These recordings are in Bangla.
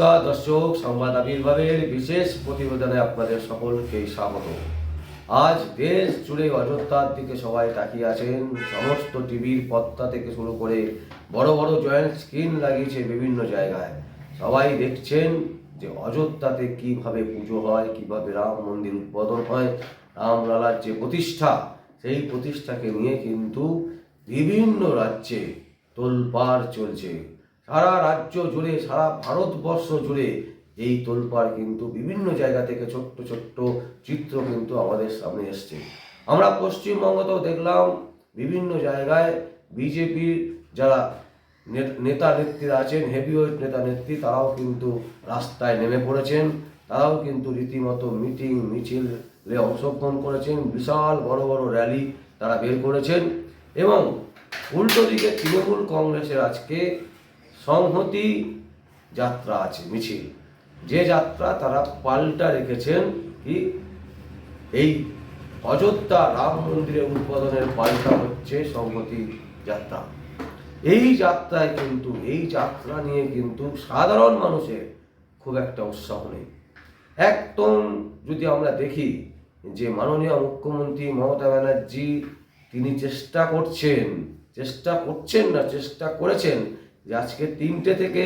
নমস্কার, দর্শক, সংবাদ আবির্ভাবের বিশেষ প্রতিবেদনে আপনাদের সকলকে স্বাগত। আজ দেশ জুড়ে অযোধ্যার দিকে সবাই তাকিয়ে আছেন। সমস্ত টিভির পর্দা থেকে শুরু করে বড় বড় জয়েন্ট স্ক্রিন লাগিয়েছে বিভিন্ন জায়গায়। সবাই দেখছেন যে অযোধ্যাতে কীভাবে পুজো হয়, কীভাবে রাম মন্দির উদ্বোধন হয়। রামলালার যে প্রতিষ্ঠা, সেই প্রতিষ্ঠাকে নিয়ে কিন্তু বিভিন্ন রাজ্যে তোলপাড় চলছে। সারা রাজ্য জুড়ে, সারা ভারতবর্ষ জুড়ে এই তোলপাড় কিন্তু বিভিন্ন জায়গা থেকে ছোট্ট ছোট্ট চিত্র কিন্তু আমাদের সামনে এসছে। আমরা পশ্চিমবঙ্গতেও দেখলাম বিভিন্ন জায়গায় বিজেপির যারা নেতা নেত্রীরা আছেন হেভিওয়েট নেতা নেত্রী, তারাও কিন্তু রাস্তায় নেমে পড়েছেন। তারাও কিন্তু রীতিমতো মিটিং, মিছিলে অংশগ্রহণ করেছেন। বিশাল বড় বড় র্যালি তারা বের করেছেন। এবং উল্টো দিকে তৃণমূল কংগ্রেসের আজকে সংহতি যাত্রা আছে, মিছিল। যে যাত্রা তারা পাল্টা রেখেছেন কি? এই অযোধ্যা রাম মন্দিরের উদ্বোধনের পাল্টা হচ্ছে সংহতি যাত্রা। এই যাত্রায় কিন্তু, এই যাত্রা নিয়ে কিন্তু সাধারণ মানুষের খুব একটা উৎসাহ নেই। একদম যদি আমরা দেখি যে মাননীয় মুখ্যমন্ত্রী মমতা ব্যানার্জি, তিনি চেষ্টা করছেন চেষ্টা করছেন না, চেষ্টা করেছেন যে আজকে তিনটে থেকে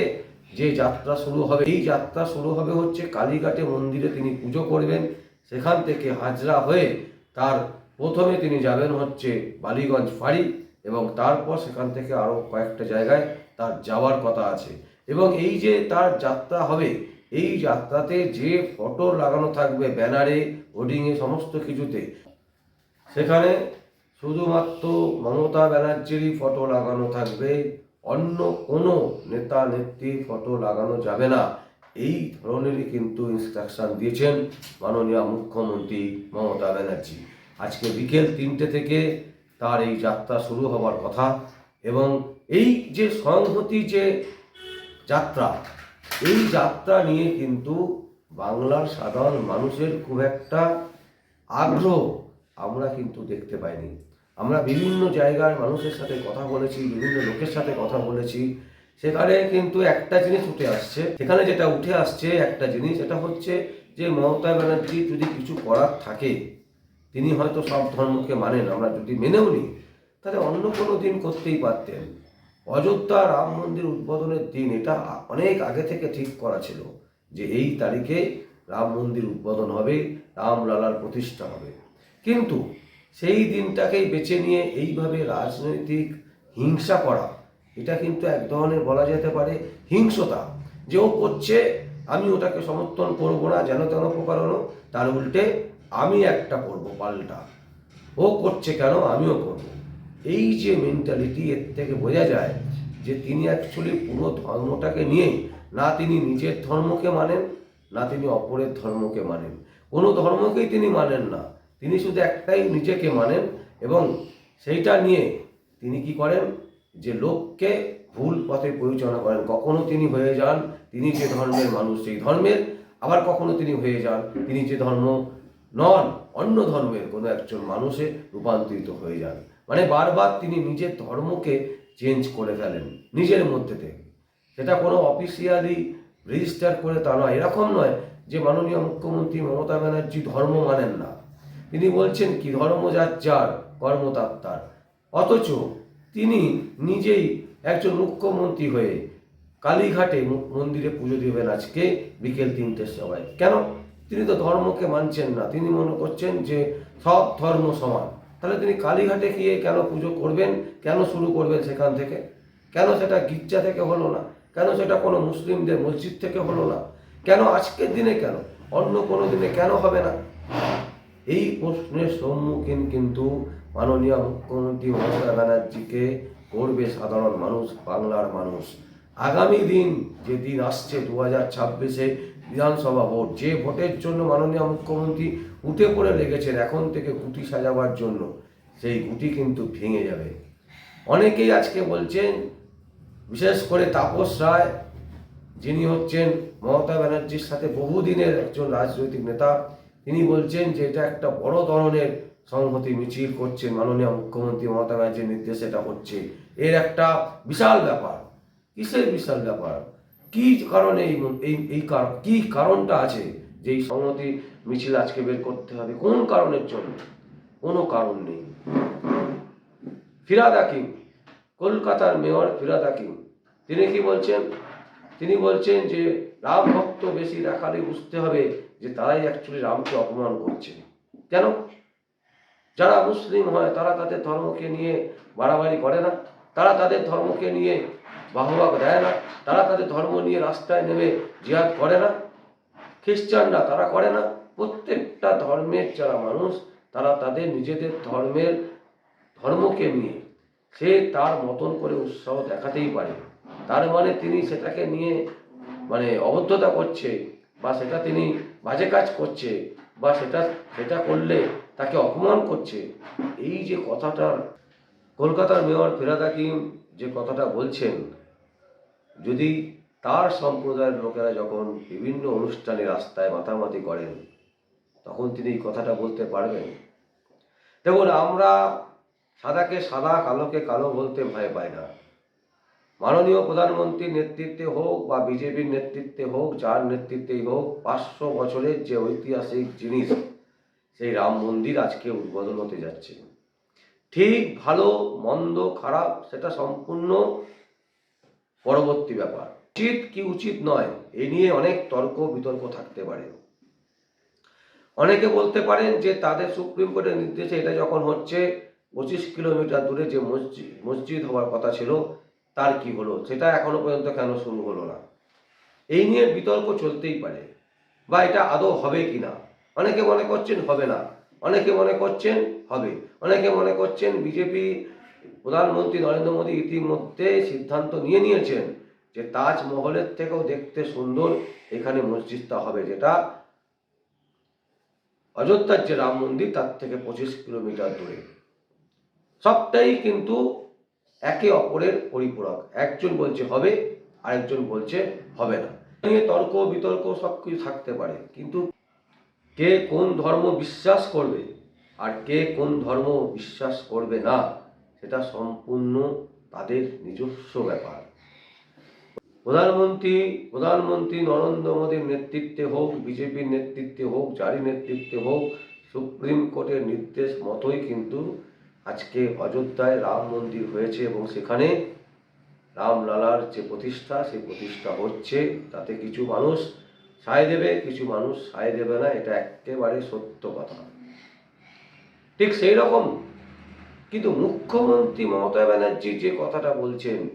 যে যাত্রা শুরু হবে, এই যাত্রা শুরু হবে হচ্ছে কালীঘাটে মন্দিরে তিনি পুজো করবেন। সেখান থেকে হাজরা হয়ে তার প্রথমে তিনি যাবেন হচ্ছে বালিগঞ্জ ফাঁড়ি এবং তারপর সেখান থেকে আরও কয়েকটা জায়গায় তার যাওয়ার কথা আছে। এবং এই যে তার যাত্রা হবে, এই যাত্রাতে যে ফটো লাগানো থাকবে ব্যানারে, হোর্ডিংয়ে, সমস্ত কিছুতে, সেখানে শুধুমাত্র মমতা ব্যানার্জিরই ফটো লাগানো থাকবে। অন্য কোনো নেতা নেত্রীর ফটো লাগানো যাবে না। এই ধরনেরই কিন্তু ইনস্ট্রাকশন দিয়েছেন মাননীয় মুখ্যমন্ত্রী মমতা ব্যানার্জি। আজকে বিকেল তিনটে থেকে তার এই যাত্রা শুরু হবার কথা এবং এই যে সংহতি যে যাত্রা, এই যাত্রা নিয়ে কিন্তু বাংলার সাধারণ মানুষের খুব একটা আগ্রহ আমরা কিন্তু দেখতে পাইনি। আমরা বিভিন্ন জায়গার মানুষের সাথে কথা বলেছি, বিভিন্ন লোকের সাথে কথা বলেছি। সেখানে কিন্তু একটা জিনিস উঠে আসছে। সেখানে যেটা উঠে আসছে একটা জিনিস এটা হচ্ছে যে মমতা ব্যানার্জি যদি কিছু করার থাকে, তিনি হয়তো সব ধর্মকে মানেন। আমরা যদি মেনেও নিই, তাহলে অন্য কোনো দিন করতেই পারতেন। অযোধ্যা রাম মন্দির উদ্বোধনের দিন, এটা অনেক আগে থেকে ঠিক করা ছিল যে এই তারিখে রাম মন্দির উদ্বোধন হবে, রামলালার প্রতিষ্ঠা হবে। কিন্তু সেই দিনটাকেই বেছে নিয়ে এইভাবে রাজনৈতিক হিংসা করা, এটা কিন্তু এক ধরনের বলা যেতে পারে হিংসতা, যে ও করছে, আমি ওটাকে সমর্থন করব না, যেন তেন প্রকারণ তার উল্টে আমি একটা করব পাল্টা। ও করছে কেন, আমিও করব। এই যে মেন্টালিটি এর থেকে বোঝা যায় যে তিনি অ্যাকচুয়ালি পুরো ধর্মটাকে নিয়েই না তিনি নিজের ধর্মকে মানেন, না তিনি অপরের ধর্মকে মানেন। কোনো ধর্মকেই তিনি মানেন না। তিনি শুধু একটাই নিজেকে মানেন এবং সেইটা নিয়ে তিনি কি করেন? যে লোককে ভুল পথে পরিচালনা করেন। কখনো তিনি হয়ে যান, তিনি যে ধর্মের মানুষ, সেই ধর্মের। আবার কখনো তিনি হয়ে যান, তিনি যে ধর্ম নন, অন্য ধর্মের কোনো একজন মানুষে রূপান্তরিত হয়ে যান। মানে বারবার তিনি নিজের ধর্মকে চেঞ্জ করে ফেলেন, নিজের মধ্যে থেকে। সেটা কোনো অফিসিয়ালি রেজিস্টার করে তা নয়। এরকম নয় যে মাননীয় মুখ্যমন্ত্রী মমতা ব্যানার্জি ধর্ম মানেন না। তিনি বলছেন কি ধর্ম যার যার কর্ম তার তার অথচ তিনি নিজেই একজন মুখ্যমন্ত্রী হয়ে কালীঘাটে মন্দিরে পুজো দেবেন আজকে বিকেল তিনটের সময়। কেন? তিনি তো ধর্মকে মানছেন না। তিনি মনে করছেন যে সব ধর্ম সমান। তাহলে তিনি কালীঘাটে গিয়ে কেন পুজো করবেন? কেন শুরু করবেন সেখান থেকে? কেন সেটা গির্জা থেকে হলো না? কেন সেটা কোনো মুসলিমদের মসজিদ থেকে হলো না? কেন আজকের দিনে কেন? অন্য কোনো দিনে কেন হবে না? এই প্রশ্নের সম্মুখীন কিন্তু মাননীয় মুখ্যমন্ত্রী মমতা ব্যানার্জিকে করবে সাধারণ মানুষ, বাংলার মানুষ। আগামী দিন যে দিন আসছে দু হাজার ছাব্বিশে বিধানসভা ভোট, যে ভোটের জন্য মাননীয় মুখ্যমন্ত্রী উঠে পড়ে লেগেছেন এখন থেকে গুটি সাজাবার জন্য, সেই গুটি কিন্তু ভেঙে যাবে। অনেকেই আজকে বলছেন, বিশেষ করে তাপস রায়, যিনি হচ্ছেন মমতা ব্যানার্জির সাথে বহুদিনের একজন রাজনৈতিক নেতা তিনি বলছেন যে এটা একটা বড় ধরনের সংহতি মিছিল করছেন মাননীয় মুখ্যমন্ত্রী মমতা ব্যানার্জির নির্দেশে এটা হচ্ছে। এর একটা বিশাল ব্যাপার। কিসের বিশাল ব্যাপার? কি কারণে এই এই এই কার- কি কারণটা আছে যে এই সংহতি মিছিল আজকে বের করতে হবে? কোন কারণের জন্য? কোনো কারণ নেই। ফিরাদ হাকিম, কলকাতার মেয়র ফিরাদ হাকিম, তিনি কি বলছেন? তিনি বলছেন যে, রাম ভক্ত বেশি দেখালে বুঝতে হবে যে তারাই অ্যাকচুয়ালি রামকে অপমান করছে। কেন? যারা মুসলিম হয়, তারা তাদের ধর্মকে নিয়ে বাড়াবাড়ি করে না। তারা তাদের ধর্মকে নিয়ে বাহবা দেয় না। তারা তাদের ধর্ম নিয়ে রাস্তায় নেমে জিহাদ করে না। খ্রিস্টানরা তারা করে না। প্রত্যেকটা ধর্মের যারা মানুষ, তারা তাদের নিজেদের ধর্মের, ধর্মকে নিয়ে সে তার মতন করে উৎসাহ দেখাতেই পারে। তার মানে তিনি সেটাকে নিয়ে মানে অবদ্ধতা করছে, বা সেটা তিনি বাজে কাজ করছে, বা সেটা সেটা করলে তাকে অপমান করছে। এই যে কথাটার কলকাতার মেয়র ফিরাদ হাকিম যে কথাটা বলছেন, যদি তার সম্প্রদায়ের লোকেরা যখন বিভিন্ন অনুষ্ঠানে রাস্তায় মাতামাতি করেন, তখন তিনি এই কথাটা বলতে পারবেন। দেখুন, আমরা সাদাকে সাদা, কালোকে কালো বলতে ভয় পাই না। মাননীয় প্রধানমন্ত্রীর নেতৃত্বে হোক বা বিজেপির নেতৃত্বে হোক, যার নেতৃত্বেই হোক, পাঁচশো বছরের যে ঐতিহাসিক জিনিস, সেই রাম মন্দির আজকে উদ্বোধন হতে যাচ্ছে। ঠিক ভালো, মন্দ, খারাপ, সেটা সম্পূর্ণ পরবর্তী ব্যাপার। উচিত কি উচিত নয়, এ নিয়ে অনেক তর্ক, বিতর্ক থাকতে পারে। অনেকে বলতে পারেন যে তাদের সুপ্রিম কোর্টের নির্দেশে এটা যখন হচ্ছে, পঁচিশ কিলোমিটার দূরে যে মসজিদ মসজিদ হওয়ার কথা ছিল তার কি হলো? সেটা এখনও পর্যন্ত কেন শুরু হলো না? এই নিয়ে বিতর্ক চলতেই পারে। বা এটা আদৌ হবে কি না? অনেকে মনে করছেন হবে না। অনেকে মনে করছেন হবে। অনেকে মনে করছেন বিজেপি প্রধানমন্ত্রী নরেন্দ্র মোদী ইতিমধ্যে সিদ্ধান্ত নিয়ে নিয়েছেন যে তাজমহলের থেকেও দেখতে সুন্দর এখানে মসজিদটা হবে, যেটা অযোধ্যার যে রাম মন্দির, তার থেকে পঁচিশ কিলোমিটার দূরে। সবটাই কিন্তু একে অপরের পরিপূরক। একজন বলছে হবে, আরেকজন বলছে হবে না। নিয়ে তর্ক, বিতর্ক সব কিছু থাকতে পারে, কিন্তু কে কোন ধর্ম বিশ্বাস করবে আর কে কোন ধর্ম বিশ্বাস করবে না, সেটা সম্পূর্ণ তাদের নিজস্ব ব্যাপার। প্রধানমন্ত্রী প্রধানমন্ত্রী নরেন্দ্র মোদীর নেতৃত্বে হোক, বিজেপির নেতৃত্বে হোক যারই নেতৃত্বে হোক, সুপ্রিম কোর্টের নির্দেশ মতোই কিন্তু আজকে অযোধ্যায় রাম মন্দির হয়েছে এবং সেখানে রামলালার যে প্রতিষ্ঠা, সেই প্রতিষ্ঠা হচ্ছে। তাতে কিছু মানুষ সায় দেবে, কিছু মানুষ সায় দেবে না, এটা একেবারে সত্য কথা। ঠিক সেই রকম। কিন্তু মুখ্যমন্ত্রী মমতা ব্যানার্জি যে কথাটা বলছেন,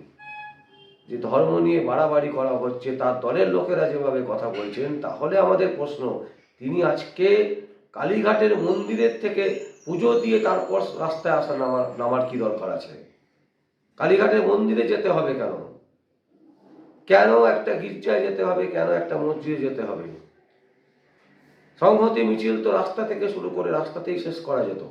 যে ধর্ম নিয়ে বাড়াবাড়ি করা হচ্ছে, তার দলের লোকেরা যেভাবে কথা বলছেন, তাহলে আমাদের প্রশ্ন, তিনি আজকে কালীঘাটের মন্দিরের থেকে পুজো দিয়ে তারপর রাস্তায় আসা নামার নামার কি দরকার আছে? কালীঘাটের মন্দিরে যেতে হবে কেন? কেন একটা গির্জায় যেতে হবে? কেন একটা মসজিদে যেতে হবে? সংহতি মিছিল তো রাস্তা থেকে শুরু করে রাস্তাতেই শেষ করা যেত।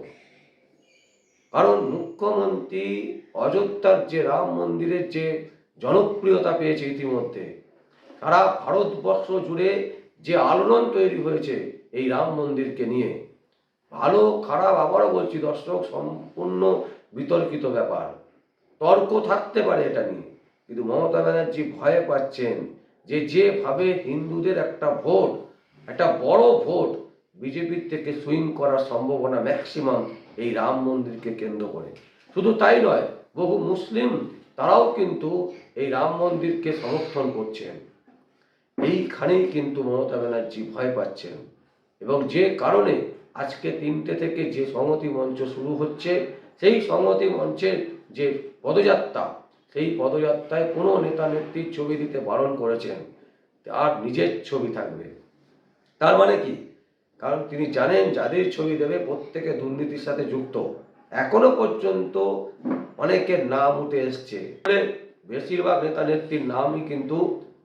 কারণ মুখ্যমন্ত্রী অযোধ্যার যে রাম মন্দিরের যে জনপ্রিয়তা পেয়েছে ইতিমধ্যে, সারা ভারতবর্ষ জুড়ে যে আলোড়ন তৈরি হয়েছে এই রাম মন্দিরকে নিয়ে ভালো, খারাপ, আবারও বলছি, দর্শক, সম্পূর্ণ বিতর্কিত ব্যাপার। তর্ক থাকতে পারে এটা নিয়ে, কিন্তু মমতা ব্যানার্জি ভয় পাচ্ছেন যে যেভাবে হিন্দুদের একটা ভোট, একটা বড় ভোট বিজেপির থেকে সুইং করার সম্ভাবনা ম্যাক্সিমাম এই রাম মন্দিরকে কেন্দ্র করে। শুধু তাই নয়, বহু মুসলিম তারাও কিন্তু এই রাম মন্দিরকে সমর্থন করছেন। এইখানেই কিন্তু মমতা ব্যানার্জি ভয় পাচ্ছেন। এবং যে কারণে আজকে তিনটে থেকে যে সংহতি মঞ্চ শুরু হচ্ছে, সেই সংহতি মঞ্চের যে পদযাত্রা, সেই পদযাত্রায় কোনো নেতা নেত্রীর ছবি দিতে বারণ করেছেন আর নিজের ছবি থাকবে। তার মানে কি? কারণ তিনি জানেন যাদের ছবি দেবে প্রত্যেকে দুর্নীতির সাথে যুক্ত। এখনও পর্যন্ত অনেকের নাম উঠে এসছে। বেশিরভাগ নেতা নেত্রীর নামই কিন্তু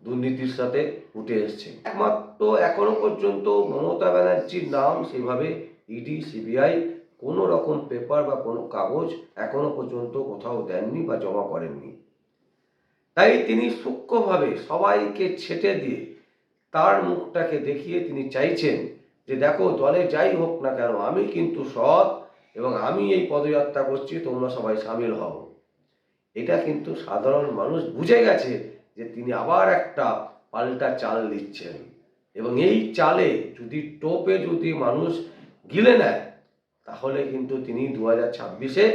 দুর্নীতির সাথে উঠে এসছে। একমাত্র এখনও পর্যন্ত মমতা ব্যানার্জির নাম সেভাবে ইডি, সিবিআই কোনো রকম পেপার বা কোনো কাগজ এখনও পর্যন্ত কোথাও দেননি বা জমা করেননি। তাই তিনি সূক্ষ্মভাবে সবাইকে ছেটে দিয়ে তার মুখটাকে দেখিয়ে তিনি চাইছেন যে দেখো, দলে যাই হোক না কেন, আমি কিন্তু সৎ এবং আমি এই পদযাত্রা করছি, তোমরা সবাই সামিল হও। এটা কিন্তু সাধারণ মানুষ বুঝে গেছে যে তিনি আবার একটা পাল্টা চাল দিচ্ছেন। এবং এই চালে যদি টোপে যদি মানুষ গিলে নেয়, তাহলে কিন্তু তিনি দু হাজার ছাব্বিশে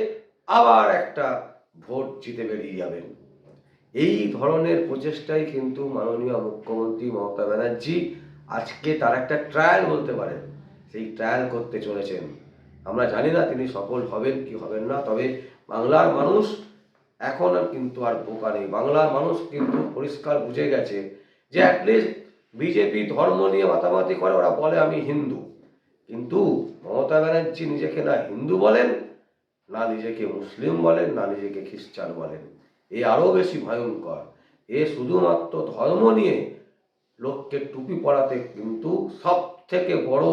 আবার একটা ভোট জিতে বেরিয়ে যাবেন। এই ধরনের প্রচেষ্টাই কিন্তু মাননীয় মুখ্যমন্ত্রী মমতা ব্যানার্জি আজকে তার একটা ট্রায়াল বলতে পারেন। সেই ট্রায়াল করতে চলেছেন। আমরা জানি না তিনি সফল হবেন কি হবেন না, তবে বাংলার মানুষ এখন কিন্তু আর বোকা নেই। বাংলার মানুষ কিন্তু পরিষ্কার বুঝে গেছে যে অ্যাটলিস্ট বিজেপি ধর্ম নিয়ে মাতামাতি করে, ওরা বলে আমি হিন্দু। কিন্তু মমতা ব্যানার্জি নিজেকে না হিন্দু বলেন, না নিজেকে মুসলিম বলেন, না নিজেকে খ্রিস্টান বলেন। এ আরও বেশি ভয়ঙ্কর। এ শুধুমাত্র ধর্ম নিয়ে লোককে টুপি পরাতে কিন্তু সব থেকে বড়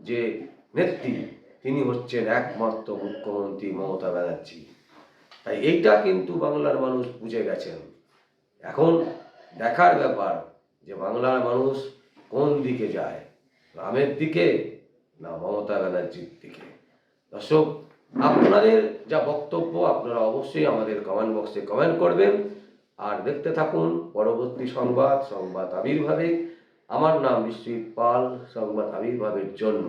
যে নেত্রী, তিনি হচ্ছেন একমাত্র মুখ্যমন্ত্রী মমতা ব্যানার্জি। তাই এইটা কিন্তু বাংলার মানুষ বুঝে গেছেন। এখন দেখার ব্যাপার যে বাংলার মানুষ কোন দিকে যায়, রামের দিকে না মমতা ব্যানার্জির দিকে? দর্শক, আপনাদের যা বক্তব্য আপনারা অবশ্যই আমাদের কমেন্ট বক্সে কমেন্ট করবেন। আর দেখতে থাকুন পরবর্তী সংবাদ সংবাদ আবির্ভাবে। আমার নাম বিশ্বজিৎ পাল, সংবাদ আবির্ভাবের জন্য।